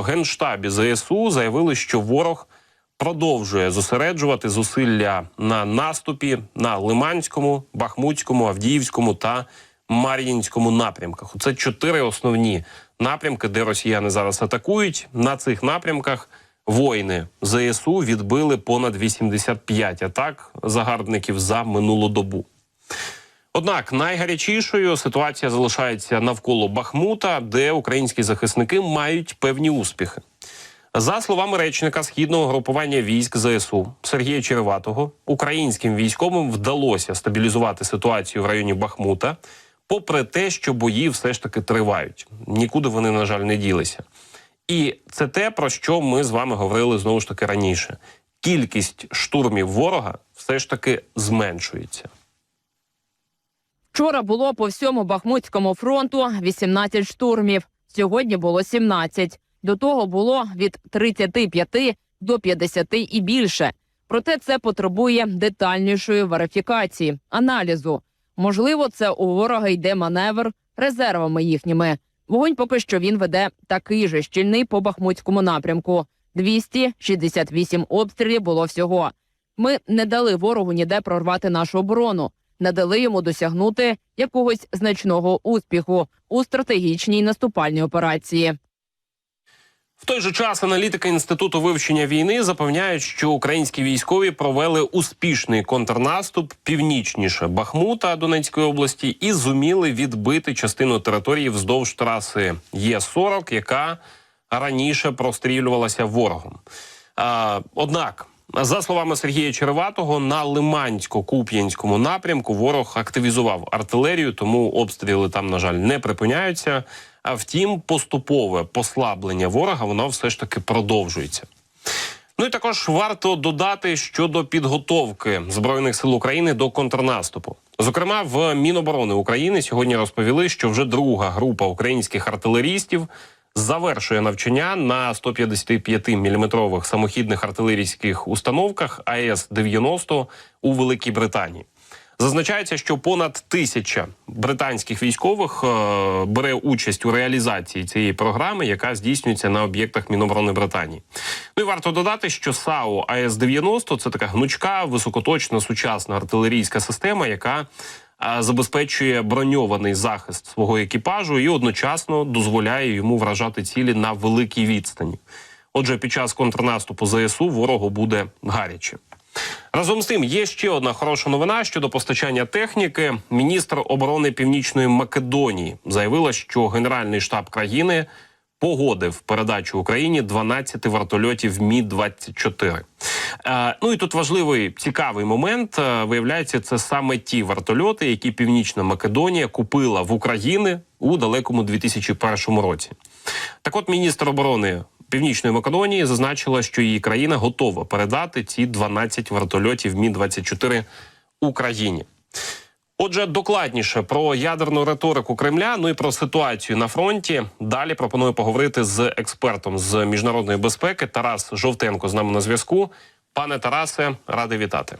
генштабі ЗСУ заявили, що ворог продовжує зосереджувати зусилля на наступі на Лиманському, Бахмутському, Авдіївському та Мар'їнському напрямках. Це чотири основні напрямки, де росіяни зараз атакують. На цих напрямках воїни ЗСУ відбили понад 85 атак загарбників за минулу добу. Однак найгарячішою ситуація залишається навколо Бахмута, де українські захисники мають певні успіхи. За словами речника східного групування військ ЗСУ Сергія Череватого, українським військовим вдалося стабілізувати ситуацію в районі Бахмута, попри те, що бої все ж таки тривають. Нікуди вони, на жаль, не ділися. І це те, про що ми з вами говорили знову ж таки раніше. Кількість штурмів ворога все ж таки зменшується. Вчора було по всьому Бахмутському фронту 18 штурмів. Сьогодні було 17. До того було від 35 до 50 і більше. Проте це потребує детальнішої верифікації, аналізу. Можливо, це у ворога йде маневр резервами їхніми. Вогонь поки що він веде такий же щільний по бахмутському напрямку. 268 обстрілів було всього. Ми не дали ворогу ніде прорвати нашу оборону, не дали йому досягнути якогось значного успіху у стратегічній наступальній операції. В той же час аналітики інституту вивчення війни запевняють, що українські військові провели успішний контрнаступ північніше Бахмута Донецької області і зуміли відбити частину території вздовж траси Є-40, яка раніше прострілювалася ворогом. А, однак. За словами Сергія Череватого, на Лимансько-Куп'янському напрямку ворог активізував артилерію, тому обстріли там, на жаль, не припиняються. А втім, поступове послаблення ворога воно все ж таки продовжується. Ну і також варто додати щодо підготовки збройних сил України до контрнаступу. Зокрема, в Міноборони України сьогодні розповіли, що вже друга група українських артилерістів завершує навчання на 155-мм самохідних артилерійських установках АЕС 90 у Великій Британії. Зазначається, що понад тисяча британських військових е, бере участь у реалізації цієї програми, яка здійснюється на об'єктах Міноборони Британії. Ну і варто додати, що САУ АЕС 90 це така гнучка, високоточна сучасна артилерійська система, яка забезпечує броньований захист свого екіпажу і одночасно дозволяє йому вражати цілі на великій відстані. Отже, під час контрнаступу ЗСУ ворогу буде гаряче. Разом з тим є ще одна хороша новина щодо постачання техніки. Міністр оборони Північної Македонії заявила, що Генеральний штаб країни погодив передачу Україні 12 вертольотів Мі 24 е, Ну і тут важливий цікавий момент. Е, виявляється, це саме ті вертольоти, які Північна Македонія купила в Україні у далекому 2001 році. Так, от міністр оборони Північної Македонії зазначила, що її країна готова передати ці 12 вертольотів Мі 24 Україні. Отже, докладніше про ядерну риторику Кремля, ну і про ситуацію на фронті. Далі пропоную поговорити з експертом з міжнародної безпеки Тарас Жовтенко з нами на зв'язку. Пане Тарасе, радий вітати.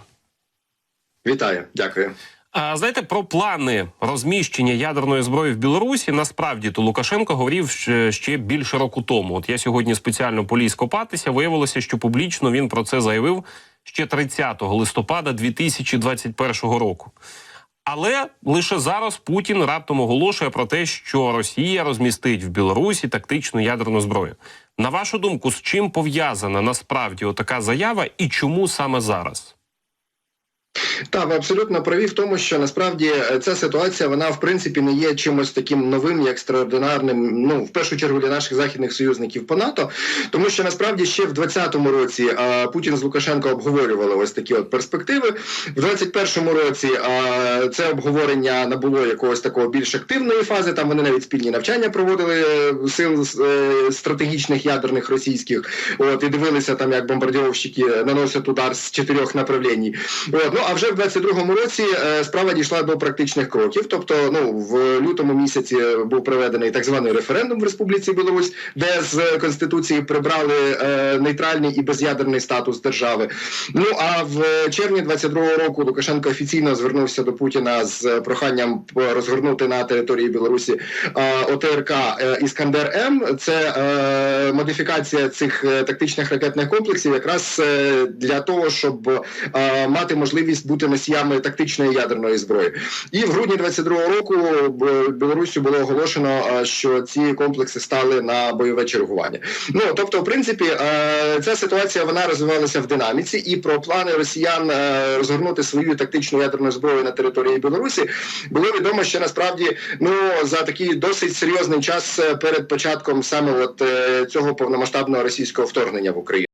Вітаю, дякую. А знаєте, про плани розміщення ядерної зброї в Білорусі насправді то Лукашенко говорив ще, більше року тому. От я сьогодні спеціально поліз копатися. Виявилося, що публічно він про це заявив ще 30 листопада 2021 року. Але лише зараз Путін раптом оголошує про те, що Росія розмістить в Білорусі тактичну ядерну зброю. На вашу думку, з чим пов'язана насправді така заява і чому саме зараз? Так, ви абсолютно праві в тому, що насправді е, ця ситуація вона в принципі не є чимось таким новим і екстраординарним. Ну в першу чергу для наших західних союзників по НАТО, тому що насправді ще в 2020 році а, Путін з Лукашенко обговорювали ось такі от перспективи. В 2021 році а, це обговорення набуло якогось такого більш активної фази. Там вони навіть спільні навчання проводили е, сил е, стратегічних ядерних російських. От і дивилися там, як бомбардіровщики наносять удар з чотирьох направлень. От ну а вже в 22-му році е, справа дійшла до практичних кроків. Тобто, ну в лютому місяці був проведений так званий референдум в Республіці Білорусь, де з конституції прибрали е, нейтральний і без'ядерний статус держави. Ну а в червні 22-го року Лукашенко офіційно звернувся до Путіна з проханням розгорнути на території Білорусі е, ОТРК е, Іскандер М. Це е, модифікація цих е, тактичних ракетних комплексів, якраз е, для того, щоб е, мати можливість бути носіями тактичної ядерної зброї. І в грудні 22-го року б- Білоруссю було оголошено, е, що ці комплекси стали на бойове чергування. Ну тобто, в принципі, е, ця ситуація вона розвивалася в динаміці, і про плани росіян е, розгорнути свою тактичну ядерну зброю на території Білорусі було відомо ще насправді ну за такий досить серйозний час е, перед початком саме от е, цього повномасштабного російського вторгнення в Україну.